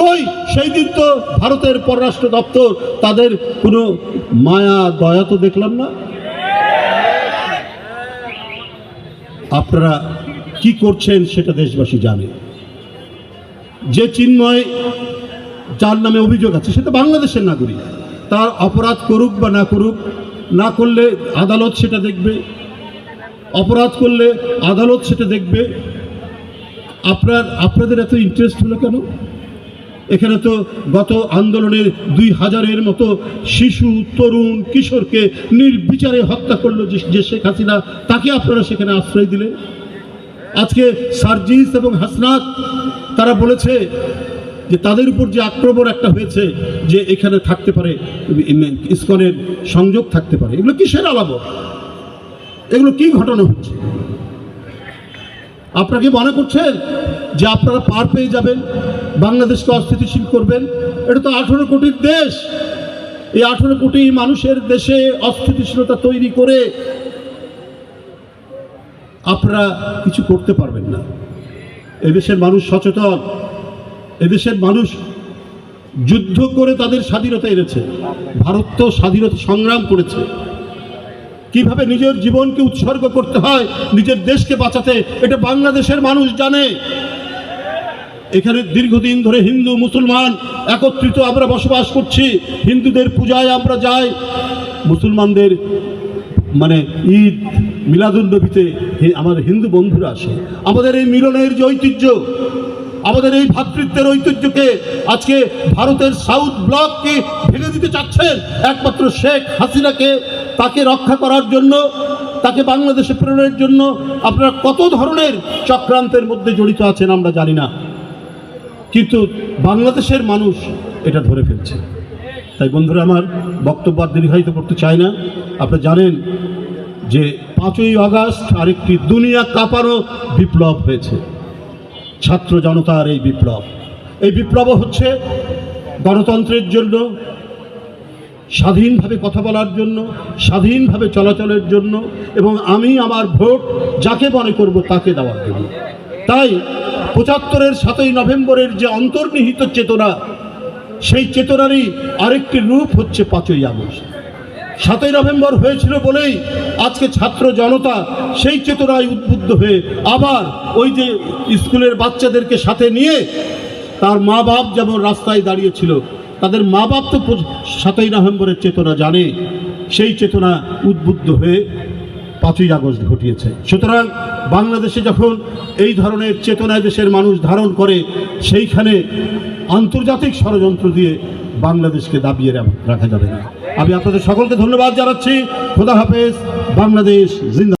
কই সেই দিন তো ভারতের পররাষ্ট্র দপ্তর তাদের কোনো মায়া, দয়া তো দেখলাম না? আপনারা কি করছেন সেটা দেশবাসী জানে। যে চিন্ময় যার নামে অভিযোগ আছে সেটা বাংলাদেশের নাগরিক। তার অপরাধ করুক বা না করুক, না করলে আদালত সেটা দেখবে। অপরাধ করলে আদালত সেটা দেখবে। আপনার, আপনাদের এত ইন্টারেস্ট হলো কেন? এখানে তো গত আন্দোলনের দুই হাজারের মতো শিশু, তরুণ, কিশোরকে নির্বিচারে হত্যা করল যে শেখ হাসিনা, তাকে আপনারা সেখানে আশ্রয় দিলেন। আজকে সার্জিস এবং হাসনাত, তারা বলেছে যে তাদের উপর যে আক্রমণ একটা হয়েছে, যে এখানে থাকতে পারে, ইস্কনের সংযোগ থাকতে পারে। এগুলো কিসের আলাপ এগুলো কি ঘটনা হচ্ছে? আপনারা কি মনে করছেন যে আপনারা পার পেয়ে যাবেন? বাংলাদেশকে অস্থিতিশীল করবেন? এটা তো আঠেরো কোটির দেশ। এই আঠেরো কোটি মানুষের দেশে অস্থিতিশীলতা তৈরি করে আপনারা কিছু করতে পারবেন না। এদেশের মানুষ সচেতন। এদেশের মানুষ যুদ্ধ করে তাদের স্বাধীনতা এনেছে। ভারত তো স্বাধীনতা সংগ্রাম করেছে। কীভাবে নিজের জীবনকে উৎসর্গ করতে হয়, নিজের দেশকে বাঁচাতে, এটা বাংলাদেশের মানুষ জানে। এখানে দীর্ঘদিন ধরে হিন্দু, মুসলমান একত্রিত আমরা বসবাস করছি। হিন্দুদের পূজায় আমরা যাই। মুসলমানদের মানে ঈদ মিলাদুলনবীতে হি- আমাদের হিন্দু বন্ধুরা আসে। আমাদের এই মিলনের যে ঐতিহ্য, আমাদের এই ভ্রাতৃত্বের ঐতিহ্যকে আজকে ভারতের সাউথ ব্লককে ভেঙে দিতে চাচ্ছেন একমাত্র শেখ হাসিনাকে তাকে রক্ষা করার জন্য, তাকে বাংলাদেশে প্রেরণের জন্য আপনারা কত ধরনের চক্রান্তের মধ্যে জড়িত আছেন আমরা জানি না। কিন্তু বাংলাদেশের মানুষ এটা ধরে ফেলছে। তাই বন্ধুরা, আমার বক্তব্য আর দীর্ঘায়িত করতে চাই না। আপনারা জানেন যে পাঁচই আগস্ট আরেকটি দুনিয়া কাঁপানো বিপ্লব হয়েছে। ছাত্র জনতার এই বিপ্লব। এই বিপ্লব হচ্ছে গণতন্ত্রের জন্য স্বাধীনভাবে কথা বলার জন্য, স্বাধীনভাবে চলাচলের জন্য, এবং আমি আমার ভোট যাকে মনে করব তাকে দেওয়ার জন্য। তাই পঁচাত্তরের সাতই নভেম্বরের যে অন্তর্নিহিত চেতনা, সেই চেতনারই আরেকটি রূপ হচ্ছে পাঁচই আগস্ট। সাতই নভেম্বর হয়েছিল বলেই আজকে ছাত্র জনতা সেই চেতনায় উদ্বুদ্ধ হয়ে আবার ওই যে স্কুলের বাচ্চাদেরকে সাথে নিয়ে তার মা বাপ যেমন রাস্তায় দাঁড়িয়েছিল তাদের মা বাপ তো সাতই নভেম্বরের চেতনা জানে, সেই চেতনা উদ্বুদ্ধ হয়ে পাঁচই আগস্ট ঘটিয়েছে। সুতরাং বাংলাদেশে যখন এই ধরনের চেতনা দেশের মানুষ ধারণ করে, সেইখানে আন্তর্জাতিক ষড়যন্ত্র দিয়ে বাংলাদেশকে দাবিয়ে রাখা যাবে না। আমি আপনাদের সকলকে ধন্যবাদ জানাচ্ছি। খোদা হাফেজ। বাংলাদেশ জিন্দা